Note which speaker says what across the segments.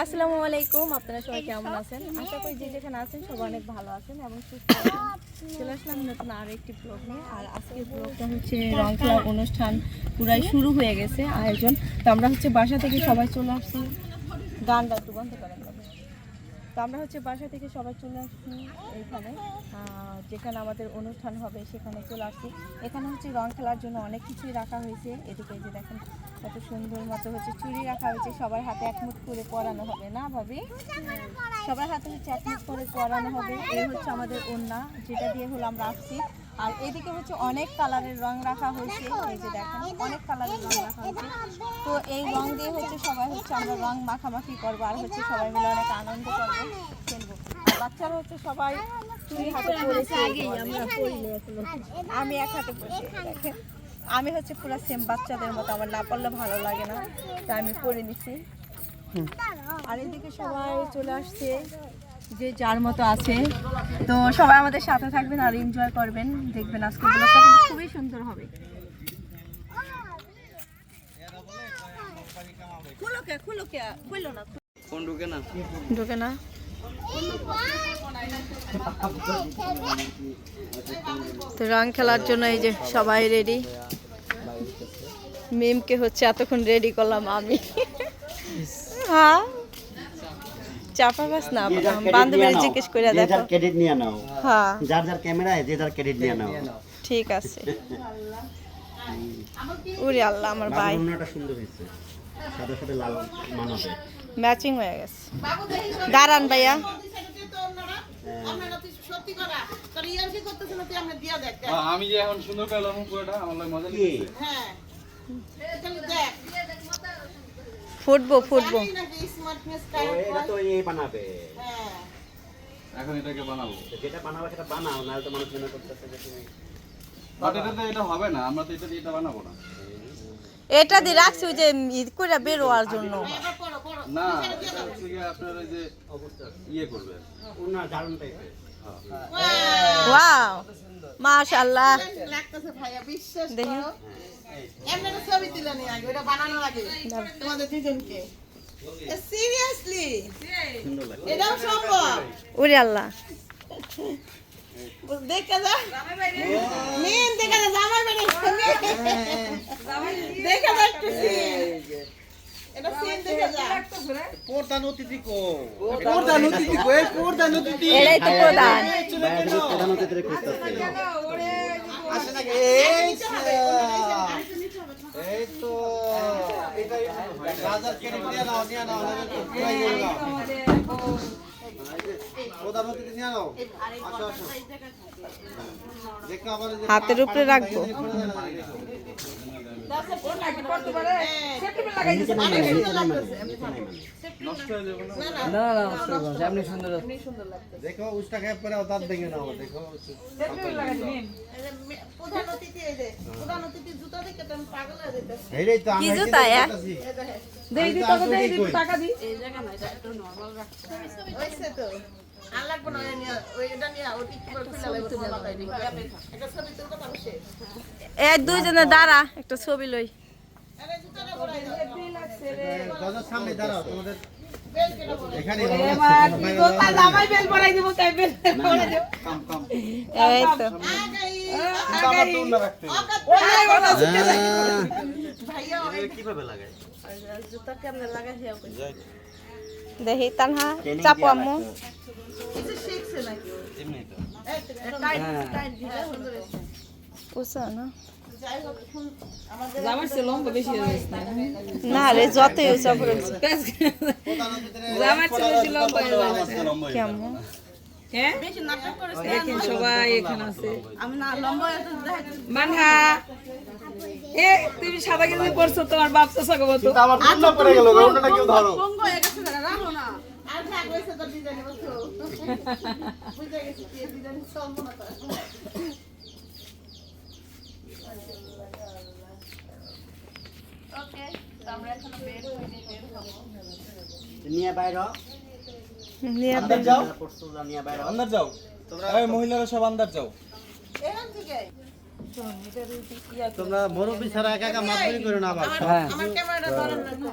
Speaker 1: আসসালামু আলাইকুম, আপনারা সবাই কেমন আছেন? আশা করি যে যেখানে আছেন সবাই অনেক ভালো আছেন এবং সুস্থ চলে আসলাম নতুন আরও একটি ব্লগ নিয়ে। আর আজকের ব্লগটা হচ্ছে রং অনুষ্ঠান পুরাই শুরু হয়ে গেছে আয়োজন। তো আমরা হচ্ছে বাসা থেকে সবাই চলে আসছি গানটা একটু বন্ধ করেন তো আমরা হচ্ছে বাসা থেকে সবাই চলে আসছি এইখানে। যেখানে আমাদের অনুষ্ঠান হবে সেখানে চলে আসছি। এখানে হচ্ছে রং খেলার জন্য অনেক কিছুই রাখা হয়েছে। এদিকে যে দেখেন কত সুন্দর মতো হচ্ছে চুড়ি রাখা হয়েছে। সবার হাতে একমুট করে পরানো হবে না ভাবি? সবার হাতে হচ্ছে একমুট করে পরানো হবে। এই হচ্ছে আমাদের ওন্না যেটা দিয়ে হলো আমরা আসছি। আর এদিকে হচ্ছে অনেক কালারের রং রাখা হয়েছে। এই যে দেখেন অনেক কালারের রং রাখা হয়েছে। তো এই রং দিয়ে হচ্ছে সবাই হচ্ছে আমরা রং মাখামাখি করব আর হচ্ছে সবাই মিলে অনেক আনন্দ করব খেলব। আর বাচ্চারা হচ্ছে সবাই হাতে পড়েছে। আমি এক হাতে পড়ছি দেখেন। আমি হচ্ছে পুরো সেম বাচ্চাদের মতো আমার না পড়লে ভালো লাগে না তাই আমি পরে নিচ্ছি আর এদিকে সবাই চলে আসছে। যে যার মতো আছে। তো সবাই আমাদের সাথে থাকবেন আর এনজয় করবেন। দেখবেন আজকে ব্লগটা কিন্তু খুবই সুন্দর হবে।
Speaker 2: ঢুকে না?
Speaker 1: তো রং খেলার জন্য এই যে সবাই রেডি মিমকে হচ্ছে এতক্ষণ রেডি করলাম আমি। হ্যাঁ। চাপা বাস না বান্ধবীর জিজ্ঞেস করে দেখো
Speaker 2: যার ক্রেডিট নিয়ে নাও
Speaker 1: হ্যাঁ।
Speaker 2: যার যার ক্যামেরায় যে যার ক্রেডিট নিয়ে নাও।
Speaker 1: ঠিক আছে। উরে আল্লাহ আমার ভাই।
Speaker 2: বাবুর সুন্দর হয়েছে। সাথে সাথে লাল মানাবে
Speaker 1: ম্যাচিং হয়ে গেছে। দাঁড়ান ভাইয়া।
Speaker 3: আমি এখন সুন্দর পেলাম পুরোটা আমার লাগে মজা
Speaker 2: কি?
Speaker 1: ফুটবো ফুটবো।
Speaker 2: এটা তো
Speaker 3: এখন এটাকে বানাবো।
Speaker 2: যেটা বানাবে সেটা বানাও নাহলে তো মানুষ মনে করতেছে যে তুমি
Speaker 3: বাট এটাতে এটা হবে না আমরা তো এটা দিয়ে এটা বানাবো না।
Speaker 1: এটা দিয়ে রাখছি ওই যে ঈদ করে বেরোয়ার জন্য।
Speaker 3: না এটা হচ্ছে গিয়ে আপনার ওই যে ইয়ে করবে।
Speaker 2: দারুণ টাইপের
Speaker 1: ওয়াও মাশাআল্লাহ। দেখি।
Speaker 4: সিরিয়াসলি
Speaker 2: সুন্দর লাগে
Speaker 4: এটাও সম্ভব?
Speaker 1: উরে আল্লাহ।
Speaker 4: দেখা যা। মেন দেখা যা জামাই বাড়ি। দেখা যা একটু।
Speaker 2: প্রধান অতিথি
Speaker 1: এটাই তো প্রধান
Speaker 2: প্রধান অতিথি খুঁজতেছে
Speaker 1: হাতের উপরে রাখব
Speaker 5: নাও
Speaker 4: প্রধান অতিথি দেখে যেতেছি
Speaker 5: এইটাই তো
Speaker 1: কি
Speaker 5: আমরা
Speaker 1: জুতা, এ?
Speaker 6: দেই দি তবে দেই দি টাকা দি
Speaker 4: হইছে তো না সে?
Speaker 1: এক দুইজনে দাঁড়া একটা ছবি লই।
Speaker 4: আরে জুতাটা
Speaker 5: সামনে দাঁড়াও তোমাদের
Speaker 4: বেল কেটে বড়
Speaker 5: এখানে
Speaker 6: জামাই বেল পড়াই দিব তাই বেল পড়াই দিব।
Speaker 3: কাম কাম।
Speaker 1: এই তো।
Speaker 4: আগাই
Speaker 2: কীভাবে লাগায়
Speaker 4: জুতা কেমনে লাগাই হিয়া কই
Speaker 1: দেখি তানহা চাপো আম্মু। না
Speaker 4: যাই হোক এখন আমাদের
Speaker 6: জামার চেয়ে লম্বা বেশি গেছে।
Speaker 1: না রে যতই
Speaker 6: হয়ে গেছে।
Speaker 1: কেমন
Speaker 4: বেশি নাটক করেছে
Speaker 6: দেখেন সবাই এখানে আছে।
Speaker 4: আমি না লম্বা এত দেখাইতে
Speaker 6: মানহা। এ তুমি সাদা গেঞ্জি পরছো তোমার বাপ চাষা গো তো।
Speaker 5: আমার টুন্না পড়ে গেল ওটা কেউ ধরো।
Speaker 4: বঙ্গ একাছে না রাখো না। আর থাক হইছে তো ডিজাইন বসো বুঝে গেছি কি ডিজাইন সব মনে করে ওকে তো আমরা এখন বের হইনি বের হব।
Speaker 2: নিয়ে বাইর
Speaker 1: নিয়ে
Speaker 5: যাও
Speaker 2: পড়ছো নিয়ে বাইর
Speaker 5: আন্দাজ যাও এই মহিলারা সব আন্দাজ যাও। তোমরা মুরব্বী ছাড়া একা একা মাতবরি করো না আবার।
Speaker 4: আমার ক্যামেরাটা ধরেন না।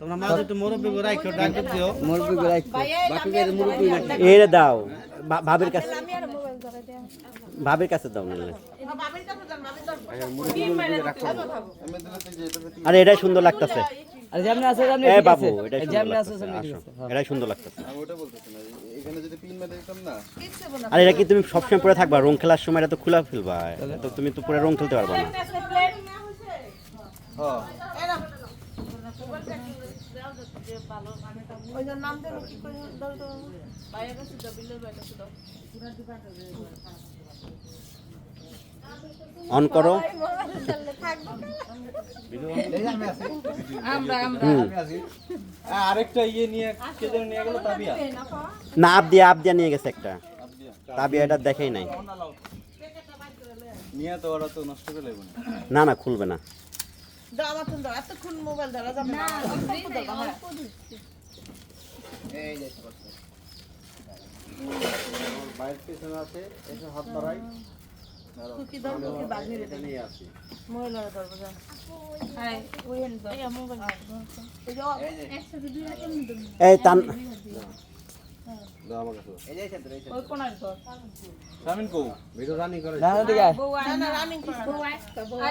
Speaker 5: তোমরা মাঝে একটু মুরব্বী করে রাখো ডাক দিও।
Speaker 2: এর দাও ভা- ভাবির কাছে। ভাবির কাছে দাও নিলে
Speaker 4: বাবির কাছে যান, বাবির কাছে।
Speaker 2: আরে এটাই সুন্দর লাগতেছে।
Speaker 7: আর যেমনি আছে যেমনি
Speaker 2: এ বাবু
Speaker 7: যেমনি
Speaker 2: সুন্দর
Speaker 7: আছে
Speaker 2: লাগতেছে।
Speaker 7: হ্যাঁ।
Speaker 2: এটাই সুন্দর লাগতেছে।
Speaker 3: আমি ওটা বলতেছি না। এখানে যদি পিন মেরে দিতাম না?
Speaker 2: আর এটা কি তুমি সবসময় পরে থাকবা? রং খেলার সময় এটা তো খোলা ফেলবা। তো তুমি তো পুরো রং খেলতে পারবা না। অন করো। না আপ দিয়ে আপ দিয়ে নিয়ে গেছে একটা। তাবিয়া এটা দেখেই নাই।
Speaker 3: না
Speaker 2: না, খুলবে না।
Speaker 5: বাইরের আছে এসে হাত
Speaker 4: কুকি কুকি বাগনি রে।
Speaker 5: নিয়ে আসি।
Speaker 4: মহিলারা। এই এই।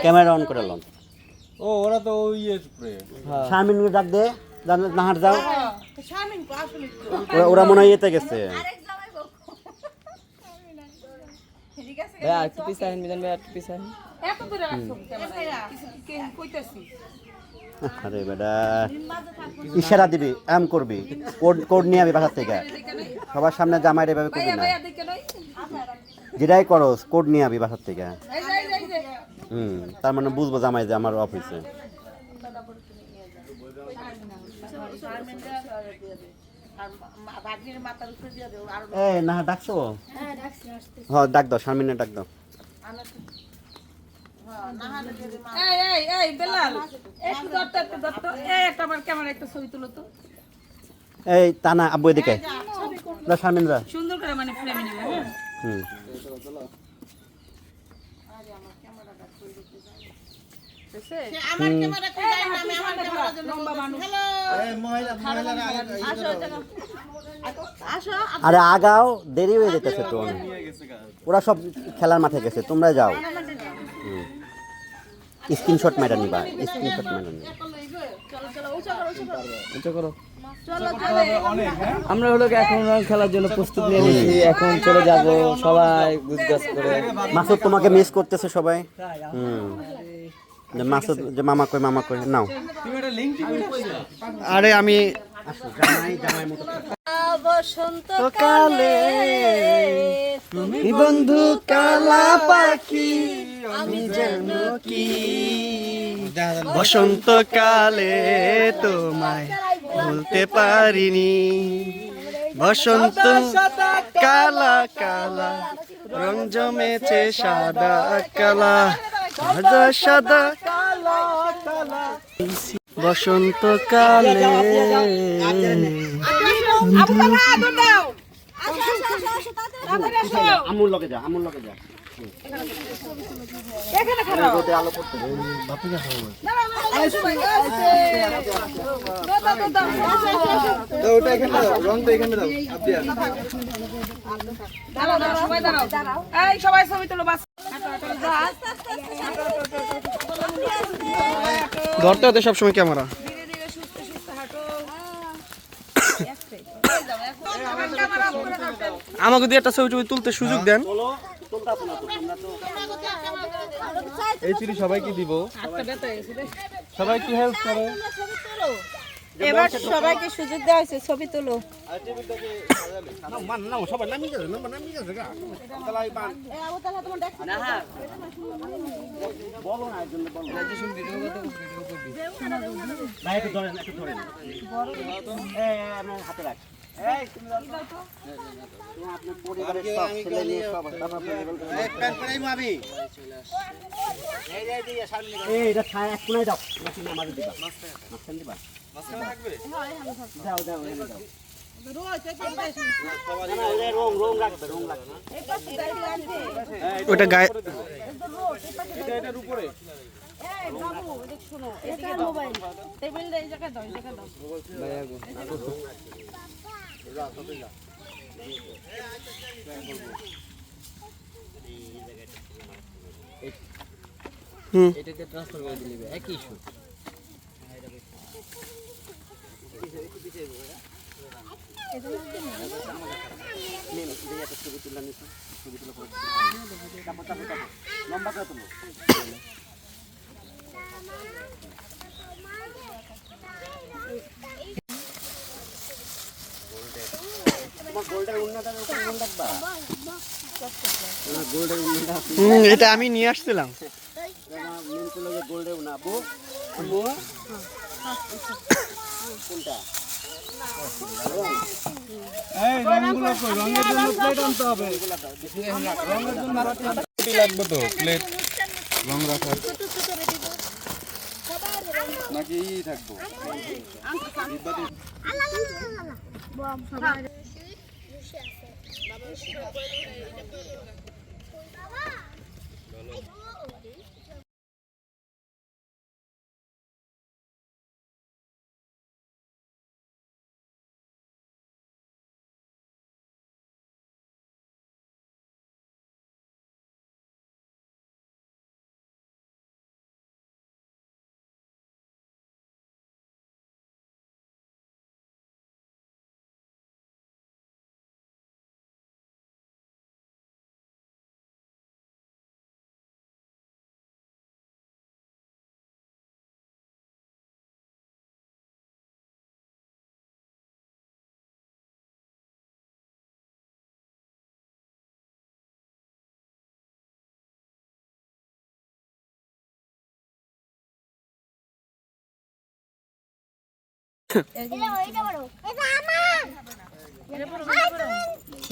Speaker 2: ক্যামেরা অন করে। লন।
Speaker 3: ও ওরা তো ওই ইয়ে উপরে
Speaker 7: হ্যাঁ।
Speaker 2: শামিন ডাক দে। নাহার যাও।
Speaker 4: তো।
Speaker 2: ওরা মনে হয় ইয়েতে গেছে।
Speaker 7: একটু আহেন, মিজান ভাইয়া, একটু পিছে আহেন।
Speaker 6: এত দূরে রাখছো ক্যামেরা কইতাছি?
Speaker 2: আরে বেটা ইশারা দিবি এম করবি কোড কোড নিয়ে আবি বাসার থেকে। সবার সামনে জামাই এভাবে করবি না। যেটাই করস কোড নিয়ে আবি বাসার থেকে। হুম তার মানে বুঝব জামাই যে আমার অফিসে।
Speaker 4: আর
Speaker 2: এই না ডাকছো? হ্যাঁ ডাক দাও শারমিনে ডাক দাও।
Speaker 6: এই এই এই বেলাল একটু দত্ত একটু দত্ত এই একটা আমার ক্যামেরা একটা ছবি তুলো তো।
Speaker 2: এই তা না আব্বু এদিকে। শারমিন যা
Speaker 6: সুন্দর করে মানে ফ্রেমে নিবে হ্যাঁ।
Speaker 2: হুম।
Speaker 4: সে আমার ক্যামেরা কই আমি আমার ক্যামেরার জন্য বলতেছি। Hello,
Speaker 5: এই মহিলা
Speaker 4: আসো, আসো,
Speaker 2: আরে আগাও দেরি হয়ে যেতেছে তো। ওরা সব খেলার মাঠে গেছে তোমরা যাও। স্ক্রিনশট মেরা নিবা স্ক্রিনশট মেরা নিবা।
Speaker 7: উঁচু করো। আমরা হলো এখন খেলার জন্য প্রস্তুত নিয়ে নিয়েছি এখন চলে যাব সবাই গুজগাছ করে।
Speaker 2: মাসুদ তোমাকে মিস করতেছে সবাই। হুম। যে মাসুদ যে মামা কই মামা কই নাও। আরে আমি
Speaker 1: বসন্ত
Speaker 2: কালে তুমি বন্ধু কালা পাখি আমি যেন কি? বসন্ত কালে তোমায় বলতে পারিনি। বসন্ত কালা কালা রং জমেছে সাদা কালা সাদা সাদা বসন্ত কালে আমুল লগে যা আমুল লগে যা।
Speaker 6: এখানে খারাপ
Speaker 2: রোদে আলো পড়তে দে।
Speaker 3: ওটা এখানে দাও রংটা এখানে দাও আব্দিয়া
Speaker 6: দাঁড়াও দাঁড়াও সবাই দাঁড়াও এই সবাই ছবি তুলো বাস
Speaker 5: ধরতে হতে সবসময় ক্যামেরা।
Speaker 6: ধীরে ধীরে সুস্থ সুস্থ হাঁটো
Speaker 5: আমাকে দিয়ে একটা ছবি ছবি তুলতে সুযোগ দেন। এই চিঠি সবাইকে দিব। সবাই কি হেল্প করে।
Speaker 1: এবার সবাইকে সুযোগ দেওয়া হয়েছে ছবি তুলো।
Speaker 2: ভাই একটু ধরেন একটু ধরেন। এই, এই, হাতে রাখ। এই তুমি দাও তো। তুমি আপনার পরিবারের সব ছেলে নিয়ে সব তারপর আপনি এই, এই, এই, সামনে দিবা। এই, এটা ছায়া এক কোনায় দাও। দিবা। মাঝখানে দিবা। দাও ওটা
Speaker 8: গায়ে
Speaker 1: দাও
Speaker 8: এটাতে ট্রান্সফার করে দিলে একই ইস্যু
Speaker 2: নেন এই একটা ছবি তুলে নিচ্ছি ছবি তুলে পরে চাপো চাপো চাপো লম্বা করে তুলো তোমার গোল্ডের উন্নতার উপর মন গোল্ডের উন্নতা
Speaker 8: এটা আমি নিয়ে আসছিলাম
Speaker 2: মেন গোল্ডের উন্না কোনটা
Speaker 3: এই রংগুলো কই? রঙের জন্য প্লেট আনতে হবে।
Speaker 4: লাগবে তো প্লেট রং রাখার নাকি ই থাকব?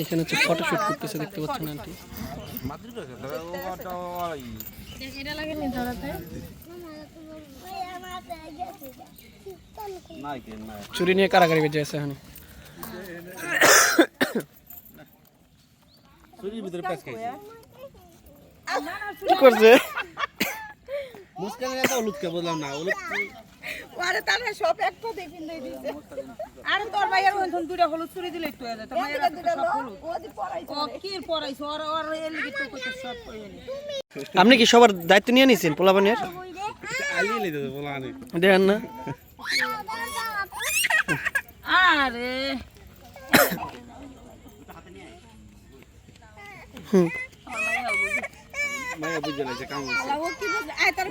Speaker 8: এখানে হচ্ছে ফটোশুট করতেছে দেখতে পাচ্ছেন আন্টি। চুরি নিয়ে কারাগারি বেজে আছে এখন কি করছে?
Speaker 3: মুস্কানের এত হলুদ কে বললাম না
Speaker 6: আরে তাহলে সব একটা দেখিন দেই দিছে আরে তোর ভাইয়ের ওইখান দুইটা হলুদ চুরি দিলে একটু হয়ে যেত মায়ের দুইটা হলুদ। ও কি পড়াইছো? আর আর এর লিগে তো কইতে সব কইনি
Speaker 8: আপনি কি সবার দায়িত্ব নিয়ে নিছেন পোলাপানের
Speaker 3: আলিয়ে লেগে যাবে বলা
Speaker 8: দেখেন না।
Speaker 6: আরে।
Speaker 3: মায়া বুঝে লাগছে কাম
Speaker 6: ও কি বুঝ আয় তার